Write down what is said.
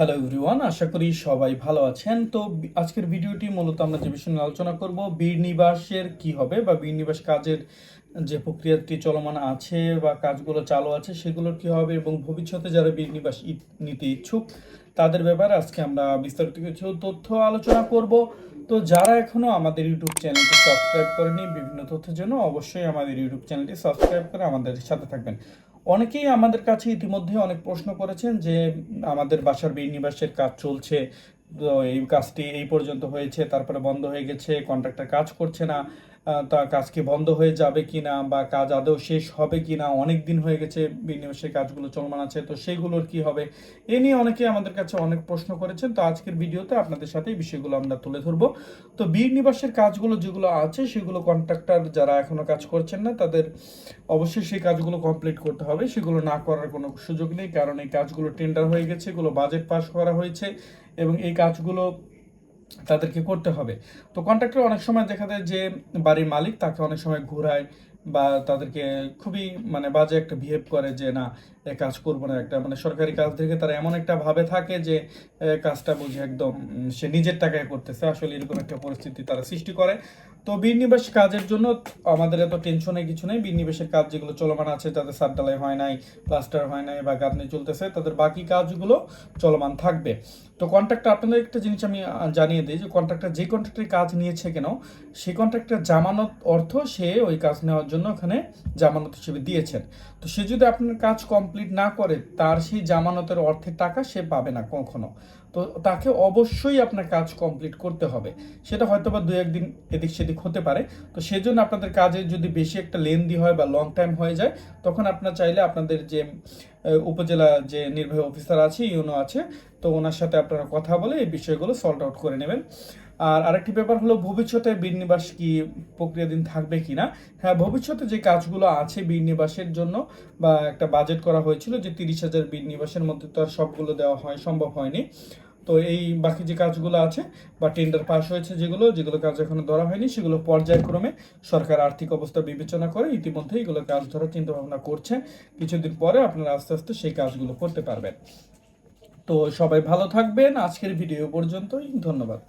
Hello everyone আশা করি সবাই ভালো আছেন। তো আজকের ভিডিওটি মূলত আমরা যে বিষয় নিয়ে আলোচনা করব, বীর নিবাসের কি হবে বা বীর নিবাস কাজের যে প্রক্রিয়াটি চলমান আছে বা কাজগুলো চালু আছে সেগুলোর কি হবে এবং ভবিষ্যতে যারা বীর নিবাস নিতে ইচ্ছুক, তাদের ব্যাপারে আজকে আমরা বিস্তারিত কিছু তথ্য আলোচনা করব। তো যারা এখনও আমাদের ইউটিউব চ্যানেলটি সাবস্ক্রাইব করেনি বিভিন্ন তথ্যের জন্য অবশ্যই আমাদের ইউটিউব চ্যানেলটি সাবস্ক্রাইব করে আমাদের সাথে থাকবেন। অনেকেই আমাদের কাছে ইতিমধ্যে অনেক প্রশ্ন করেছেন যে, আমাদের বাসার বিনিবাসের কাজ চলছে এই কাজটি এই পর্যন্ত হয়েছে, তারপরে বন্ধ হয়ে গেছে কন্ট্রাক্টর কাজ করছে না। তা কাজকে বন্ধ হয়ে যাবে কি না বা কাজ আদৌ শেষ হবে কিনা, অনেক দিন হয়ে গেছে বিনিবাসের কাজগুলো চলমান আছে, তো সেগুলোর কি হবে? এ নিয়ে অনেকে আমাদের কাছে অনেক প্রশ্ন করেছেন, তো আজকের ভিডিওতে আপনাদের সাথে এই বিষয়গুলো আমরা তুলে ধরবো। তো নিবাসের কাজগুলো যেগুলো আছে, সেগুলো কন্ট্রাক্টর যারা এখনও কাজ করছেন না, তাদের অবশ্যই সেই কাজগুলো কমপ্লিট করতে হবে। সেগুলো না করার কোনো সুযোগ নেই, কারণ এই কাজগুলো টেন্ডার হয়ে গেছে, এগুলো বাজেট পাস করা হয়েছে এবং এই কাজগুলো তাদেরকে করতে হবে। তো কন্ট্রাক্টর অনেক সময় দেখা যায় যে বাড়ির মালিক তাকে অনেক সময় ঘোরায় বা তাদেরকে খুবই মানে বাজে একটা বিহেভ করে যে না কাজ করব না একটা। মানে সরকারি কাজ থেকে তারা এমন একটা ভাবে থাকে যে কাজটা বুঝে একদম সে নিজের টাকায় করতেছে। আসলে এরকম একটা পরিস্থিতি তারা সৃষ্টি করে। তো বিনিবাস কাজের জন্য আমাদের এত টেনশনে কিছু নেই। বিনিবেশের কাজ যেগুলো চলমান আছে, তাদের সার ঢালাই হয় নাই প্লাস্টার হয় নাই বা গাঁথনি চলতেছে, তাদের বাকি কাজগুলো চলমান থাকবে। তো কন্ট্রাক্টর আপনাদের একটা জিনিস আমি জানিয়ে দিই যে কন্ট্রাক্টর যে কন্ট্রাক্টর কাজ নিয়েছে কেন সেই কন্ট্রাক্টর জামানত অর্থ সে ওই কাজ নেওয়ার জন্য ওখানে জামানত হিসেবে দিয়েছেন। তো সে যদি আপনার কাজ কমপ্লিট না করে তার সেই জামানতের অর্থের টাকা সে পাবে না কখনো। তো তাকে অবশ্যই আপনার কাজ কমপ্লিট করতে হবে। সেটা হয়তো বা দু একদিন এদিক সেদিক হতে পারে। তো সেজন্য আপনাদের কাজে যদি বেশি একটা লেন্দি হয় বা লং টাইম হয়ে যায়, তখন আপনার চাইলে আপনাদের যে উপজেলা যে নির্বাহী অফিসার আছে, ইউনো আছে, তো ওনার সাথে আপনারা কথা বলে এই বিষয়গুলো সল্ট আউট করে নেবেন। আর আরেকটি ব্যাপার হলো, ভবিষ্যতে বিনিবাস কি প্রক্রিয়াধীন থাকবে কিনা? হ্যাঁ ভবিষ্যতে যে কাজগুলো আছে বিনিবাসের জন্য, বা একটা বাজেট করা হয়েছিল যে তিরিশ হাজার বিনিবাসের মধ্যে তো আর সবগুলো দেওয়া হয়, সম্ভব হয়নি। তো এই বাকি যে কাজগুলো আছে, বা টেন্ডার পাস হয়েছে যেগুলো যেগুলো কাজ এখনও ধরা হয়নি, সেগুলো পর্যায়ক্রমে সরকার আর্থিক অবস্থা বিবেচনা করে ইতিমধ্যে এগুলো কাজ ধরার চিন্তা ভাবনা করছে কিছুদিন পরে আপনারা আস্তে আস্তে সেই কাজগুলো করতে পারবেন। তো সবাই ভালো থাকবেন। আজকের ভিডিও পর্যন্তই। ধন্যবাদ।